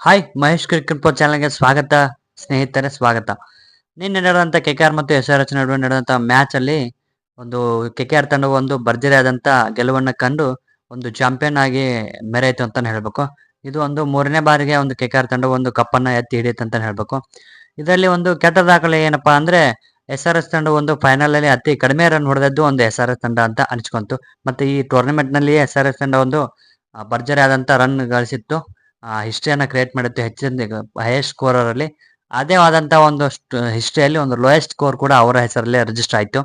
Hi Mahesh cricket ಚಾನಲ್ಗೆ ಸ್ವಾಗತ, ಸ್ನೇಹಿತರೆ ಸ್ವಾಗತ. ನಿನ್ನೆ ನಡೆದಂತ ಆರ್ ಮತ್ತು ಎಸ್ ಆರ್ ಎಚ್ ನಡುವೆ ನಡೆದಂತ ಮ್ಯಾಚ್ ಅಲ್ಲಿ ಒಂದು ಆರ್ ತಂಡವು ಒಂದು ಭರ್ಜರಿ ಆದಂತ ಗೆಲುವನ್ನ ಕಂಡು ಒಂದು ಚಾಂಪಿಯನ್ ಆಗಿ ಮೆರೆಯಿತು ಅಂತ ಹೇಳ್ಬೇಕು. ಇದು ಒಂದು ಮೂರನೇ ಬಾರಿಗೆ ಒಂದು ಕೆ ಕೆ ಆರ್ ತಂಡ ಒಂದು ಕಪ್ಪನ್ನ ಎತ್ತಿ ಹಿಡಿಯುತ್ತೆ ಅಂತ ಹೇಳ್ಬೇಕು. ಇದರಲ್ಲಿ ಒಂದು ಕೆಟ್ಟ ದಾಖಲೆ ಏನಪ್ಪಾ ಅಂದ್ರೆ ಎಸ್ ಆರ್ ಎಸ್ ತಂಡ ಒಂದು ಫೈನಲ್ ಅಲ್ಲಿ ಅತಿ ಕಡಿಮೆ ರನ್ ಹೊಡೆದದ್ದು ಒಂದು ಎಸ್ ಆರ್ ಎಸ್ ತಂಡ ಅಂತ ಅನಿಸ್ಕೊಂತು. ಮತ್ತೆ ಈ ಟೂರ್ನಮೆಂಟ್ನಲ್ಲಿ ಎಸ್ ಆರ್ ಎಸ್ ತಂಡ ಒಂದು ಭರ್ಜರಿ ಆದಂತ ರನ್ ಗಳಿಸಿತ್ತು. ಹಿಸ್ಟ್ರಿಯನ್ನ ಕ್ರಿಯೇಟ್ ಮಾಡುತ್ತೆ ಹೆಚ್ಚಿನ ಹೈಯೆಸ್ಟ್ ಸ್ಕೋರರ್ ಅಲ್ಲಿ. ಅದೇ ಆದಂಥ ಒಂದು ಹಿಸ್ಟ್ರಿಯಲ್ಲಿ ಒಂದು ಲೋಯೆಸ್ಟ್ ಸ್ಕೋರ್ ಕೂಡ ಅವರ ಹೆಸರಲ್ಲೇ ರಿಜಿಸ್ಟರ್ ಆಯಿತು.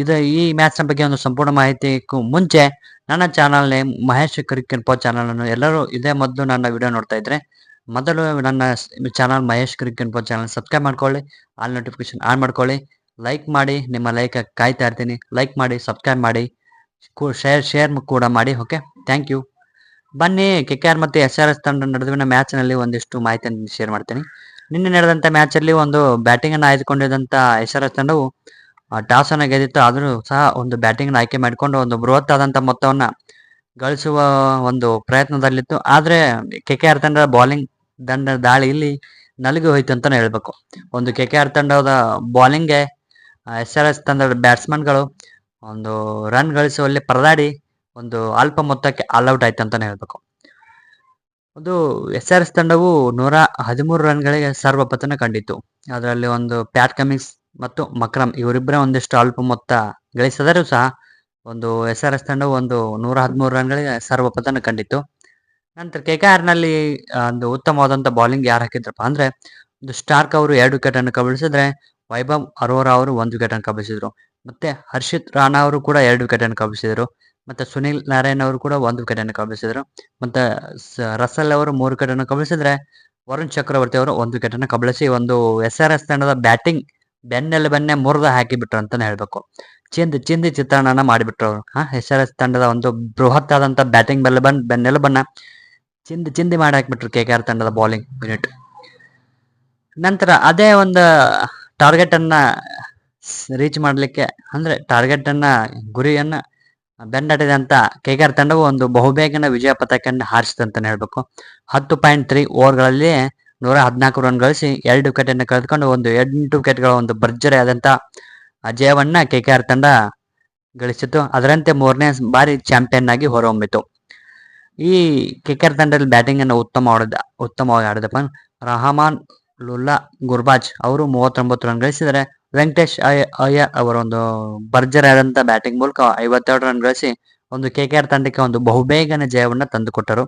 ಇದು ಈ ಮ್ಯಾಚ್ನ ಬಗ್ಗೆ ಒಂದು ಸಂಪೂರ್ಣ ಮಾಹಿತಿ ಮುಂಚೆ ನನ್ನ ಚಾನಲ್ ನೇಮ್ ಮಹೇಶ್ ಕ್ರಿಕೆಟ್ ಪೋ ಚಾನಲನ್ನು ಎಲ್ಲರೂ ಇದೇ ಮೊದಲು ನನ್ನ ವಿಡಿಯೋ ನೋಡ್ತಾ ಇದ್ರೆ ಮೊದಲು ನನ್ನ ಚಾನಲ್ ಮಹೇಶ್ ಕ್ರಿಕೆಟ್ ಪೋ ಚಾನಲ್ ಸಬ್ಸ್ಕ್ರೈಬ್ ಮಾಡ್ಕೊಳ್ಳಿ ಆಲ್ ನೋಟಿಫಿಕೇಶನ್ ಆನ್ ಮಾಡ್ಕೊಳ್ಳಿ. ಲೈಕ್ ಮಾಡಿ, ನಿಮ್ಮ ಲೈಕ್ ಕಾಯ್ತಾ ಇರ್ತೀನಿ. ಲೈಕ್ ಮಾಡಿ ಸಬ್ಸ್ಕ್ರೈಬ್ ಮಾಡಿ ಶೇರ್ ಶೇರ್ ಕೂಡ ಮಾಡಿ ಓಕೆ ಥ್ಯಾಂಕ್ ಯು ಬನ್ನಿ, ಕೆ ಕೆ ಆರ್ ಮತ್ತು ಎಸ್ ಆರ್ ಎಸ್ ತಂಡ ನಡುವಿನ ಮ್ಯಾಚ್ನಲ್ಲಿ ಒಂದಿಷ್ಟು ಮಾಹಿತಿಯನ್ನು ಶೇರ್ ಮಾಡ್ತೀನಿ. ನಿನ್ನೆ ನಡೆದಂತ ಮ್ಯಾಚ್ ಅಲ್ಲಿ ಒಂದು ಬ್ಯಾಟಿಂಗ್ ಅನ್ನು ಆಯ್ದುಕೊಂಡಿದ್ದಂತ ಎಸ್ ಆರ್ ಎಸ್ ತಂಡವು ಟಾಸ್ ಅನ್ನ ಗೆದ್ದಿತ್ತು ಆದರೂ ಸಹ ಒಂದು ಬ್ಯಾಟಿಂಗ್ ಆಯ್ಕೆ ಮಾಡಿಕೊಂಡು ಒಂದು ಬೃಹತ್ ಆದಂತ ಮೊತ್ತವನ್ನು ಗಳಿಸುವ ಒಂದು ಪ್ರಯತ್ನದಲ್ಲಿತ್ತು. ಆದರೆ ಕೆ ಕೆ ಆರ್ ತಂಡದ ಬೌಲಿಂಗ್ ದಂಡ ದಾಳಿಯಲ್ಲಿ ನಲುಗಿ ಹೋಯ್ತು ಅಂತಾನೆ ಹೇಳ್ಬೇಕು. ಒಂದು ಕೆ ಕೆ ಆರ್ ತಂಡದ ಬೌಲಿಂಗ್ಗೆ ಎಸ್ ಆರ್ ಎಸ್ ತಂಡದ ಬ್ಯಾಟ್ಸ್ಮನ್ಗಳು ಒಂದು ರನ್ ಗಳಿಸುವಲ್ಲಿ ಪರದಾಡಿ ಒಂದು ಅಲ್ಪ ಮೊತ್ತಕ್ಕೆ ಆಲ್ಔಟ್ ಆಯ್ತು ಅಂತಾನೆ ಹೇಳ್ಬೇಕು. ಒಂದು ಎಸ್ ಆರ್ ಎಸ್ ತಂಡವು ನೂರ ಹದಿಮೂರು ರನ್ಗಳಿಗೆ ಸರ್ವಪತನ ಕಂಡಿತ್ತು. ಅದರಲ್ಲಿ ಒಂದು ಪ್ಯಾಟ್ ಕಮಿಂಗ್ಸ್ ಮತ್ತು ಮಕ್ರಮ್ ಇವರಿಬ್ಬರೇ ಒಂದಿಷ್ಟು ಅಲ್ಪ ಮೊತ್ತ ಗಳಿಸಿದರೂ ಸಹ ಒಂದು ಎಸ್ ಆರ್ ಎಸ್ ತಂಡವು ಒಂದು ನೂರ ಹದಿಮೂರು ರನ್ಗಳಿಗೆ ಸರ್ವಪತನ ಕಂಡಿತ್ತು. ನಂತರ ಕೆ ಕೆ ಆರ್ನಲ್ಲಿ ಒಂದು ಉತ್ತಮವಾದಂತ ಬೌಲಿಂಗ್ ಯಾರು ಹಾಕಿದ್ರಪ್ಪ ಅಂದ್ರೆ ಒಂದು ಸ್ಟಾರ್ಕ್ ಅವರು ಎರಡು ವಿಕೆಟ್ ಅನ್ನು ಕಬಳಿಸಿದ್ರೆ ವೈಭವ್ ಅರೋರಾ ಅವರು ಒಂದು ವಿಕೆಟ್ ಅನ್ನು ಕಬಳಿಸಿದ್ರು. ಮತ್ತೆ ಹರ್ಷಿತ್ ರಾಣಾ ಅವರು ಕೂಡ ಎರಡು ವಿಕೆಟ್ ಅನ್ನು ಕಬಳಿಸಿದರು ಮತ್ತೆ ಸುನಿಲ್ ನಾರಾಯಣ್ ಅವರು ಕೂಡ ಒಂದು ವಿಕೆಟ್ ಅನ್ನು ಕಬಳಿಸಿದರು ಮತ್ತೆ ರಸಲ್ ಅವರು ಮೂರು ವಿಕೆಟ್ ಅನ್ನು ಕಬಳಿಸಿದ್ರೆ ವರುಣ್ ಚಕ್ರವರ್ತಿ ಅವರು ಒಂದು ವಿಕೆಟ್ ಅನ್ನು ಕಬಳಿಸಿ ಒಂದು ಎಸ್ ಆರ್ ಎಸ್ ತಂಡದ ಬ್ಯಾಟಿಂಗ್ ಬೆನ್ನೆಲುಬನ್ನೇ ಮುರಿದ ಹಾಕಿಬಿಟ್ರು ಅಂತಾನೆ ಹೇಳ್ಬೇಕು. ಚಿಂದಿ ಚಿಂದಿ ಚಿತ್ರಣನ ಮಾಡಿಬಿಟ್ರು ಅವರು. ಹಾ, ಎಸ್ ಆರ್ ಎಸ್ ತಂಡದ ಒಂದು ಬೃಹತ್ ಆದಂತ ಬ್ಯಾಟಿಂಗ್ ಬೆಲ್ಲ ಬಂದ್ ಬೆನ್ನೆಲುಬನ್ನ ಚಿಂದಿ ಚಿಂದಿ ಮಾಡಿ ಹಾಕಿಬಿಟ್ರು ಕೆ ಕೆ ಆರ್ ತಂಡದ ಬೌಲಿಂಗ್ ಯೂನಿಟ್. ನಂತರ ಅದೇ ಒಂದು ಟಾರ್ಗೆಟ್ ಅನ್ನ ರೀಚ್ ಮಾಡಲಿಕ್ಕೆ, ಅಂದ್ರೆ ಟಾರ್ಗೆಟ್ ಅನ್ನ, ಗುರಿಯನ್ನ ಬೆನ್ನಟ್ಟಿದಂತ ಅಂತ ಕೈಗಾರ ತಂಡವು ಒಂದು ಬಹುಬೇಗನ ವಿಜಯ ಪತಾಕೆಯನ್ನು ಅಂತ ಹೇಳ್ಬೇಕು. ಹತ್ತು ಪಾಯಿಂಟ್ ತ್ರೀ ಓವರ್ಗಳಲ್ಲಿ ನೂರ ಹದಿನಾಲ್ಕು ರನ್ ಗಳಿಸಿ ಎರಡು ವಿಕೆಟ್ ಅನ್ನು ಕಳೆದುಕೊಂಡು ಒಂದು ಎಂಟು ವಿಕೆಟ್ಗಳ ಒಂದು ಭರ್ಜರಿ ಆದಂತ ಜಯವನ್ನ ಕೆ ಕೆ ಆರ್ ತಂಡ ಗಳಿಸಿತು ಅದರಂತೆ ಮೂರನೇ ಬಾರಿ ಚಾಂಪಿಯನ್ ಆಗಿ ಹೊರಹೊಮ್ಮಿತು. ಈ ಕೆ ಕೆ ಆರ್ ತಂಡದಲ್ಲಿ ಬ್ಯಾಟಿಂಗ್ ಅನ್ನು ಉತ್ತಮ ಆಡಿದ, ಉತ್ತಮವಾಗಿ ಆಡಿದಪ್ಪ ರಹಮಾನ್ ಲುಲ್ಲಾ ಗುರ್ಬಾಜ್, ಅವರು ಮೂವತ್ತೊಂಬತ್ತು ರನ್ ಗಳಿಸಿದರೆ ವೆಂಕಟೇಶ್ ಅಯ್ಯ ಅವರೊಂದು ಅವರ ಒಂದು ಭರ್ಜರಿ ಆದಂತ ಬ್ಯಾಟಿಂಗ್ ಮೂಲಕ ಐವತ್ತೆರಡು ರನ್ ಗಳಿಸಿ ಒಂದು ಕೆ ಕೆ ಆರ್ ತಂಡಕ್ಕೆ ಒಂದು ಬಹುಬೇಗನೆ ಜಯವನ್ನ ತಂದುಕೊಟ್ಟರು.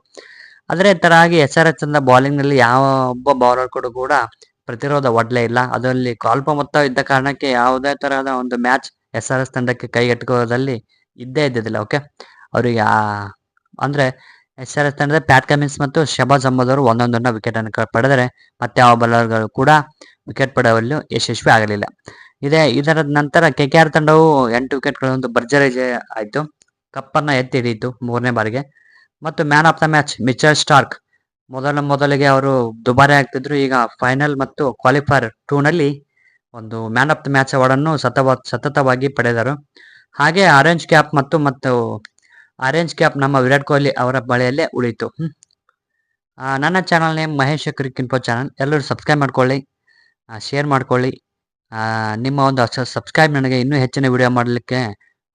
ಅದೇ ತರಹಾಗಿ ಎಸ್ ಆರ್ ಎಚ್ ತಂದ ಬೌಲಿಂಗ್ನಲ್ಲಿ ಯಾವ ಒಬ್ಬ ಬೌಲರ್ ಕೂಡ ಕೂಡ ಪ್ರತಿರೋಧ ಒಡ್ಲೇ ಇಲ್ಲ. ಅದರಲ್ಲಿ ಅಲ್ಪ ಮೊತ್ತ ಇದ್ದ ಕಾರಣಕ್ಕೆ ಯಾವುದೇ ತರಹದ ಒಂದು ಮ್ಯಾಚ್ ಎಸ್ ಆರ್ ಎಸ್ ತಂಡಕ್ಕೆ ಕೈಗೆಟುಕೋದಲ್ಲಿ ಇದ್ದೇ ಇದ್ದಿದ್ದಿಲ್ಲ ಓಕೆ ಅವರಿಗೆ ಅಂದ್ರೆ ಎಸ್ ಆರ್ ಎಸ್ ತಂಡದ ಪ್ಯಾಟ್ ಕಮಿನ್ಸ್ ಮತ್ತು ಶಬಾಜ್ ಅಹಮದ್ ಅವರು ಒಂದೊಂದನ್ನ ವಿಕೆಟ್ ಅನ್ನು ಪಡೆದರೆ ಮತ್ತೆ ಯಾವ ಬೌಲರ್ಗಳು ಕೂಡ ವಿಕೆಟ್ ಪಡೆಯುವಲ್ಲಿ ಯಶಸ್ವಿ ಆಗಲಿಲ್ಲ. ಇದೇ, ಇದರ ನಂತರ ಕೆ ಕೆ ಆರ್ ತಂಡವು ಎಂಟು ವಿಕೆಟ್ಗಳ ಒಂದು ಭರ್ಜರಿ ಜಯ ಆಯಿತು. ಕಪ್ಪನ್ನ ಎತ್ತಿ ಹಿಡಿಯಿತು ಮೂರನೇ ಬಾರಿಗೆ. ಮತ್ತು man of the match Mitchell Starc ಮೊದಲ ಮೊದಲಿಗೆ ಅವರು ದುಬಾರಿ ಆಗ್ತಿದ್ರು. ಈಗ ಫೈನಲ್ ಮತ್ತು ಕ್ವಾಲಿಫೈರ್ ಟೂನಲ್ಲಿ ಒಂದು man of the match award ಅನ್ನು ಸತವ, ಸತತವಾಗಿ ಪಡೆದರು. ಹಾಗೆ ಆರೆಂಜ್ ಕ್ಯಾಪ್ ಮತ್ತು ಮತ್ತು ಆರೆಂಜ್ ಕ್ಯಾಪ್ ನಮ್ಮ ವಿರಾಟ್ ಕೊಹ್ಲಿ ಅವರ ಬಳಿಯಲ್ಲೇ ಉಳಿತು ನನ್ನ channel name Mahesh cric info channel ಎಲ್ಲರೂ ಸಬ್ಸ್ಕ್ರೈಬ್ ಮಾಡ್ಕೊಳ್ಳಿ. ಶೇರ್ ಮಾಡ್ಕೊಳ್ಳಿ. ನಿಮ್ಮ ಒಂದು ಸಬ್ಸ್ಕ್ರೈಬ್ ನನಗೆ ಇನ್ನೂ ಹೆಚ್ಚಿನ ವಿಡಿಯೋ ಮಾಡಲಿಕ್ಕೆ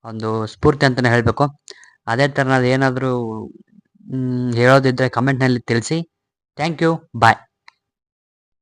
ಒಂದು ಸ್ಫೂರ್ತಿ ಅಂತಲೇ ಹೇಳಬೇಕು. ಅದೇ ಥರನಾದ ಏನಾದರೂ ಹೇಳೋದಿದ್ರೆ ಕಮೆಂಟ್ನಲ್ಲಿ ತಿಳಿಸಿ. Thank you bye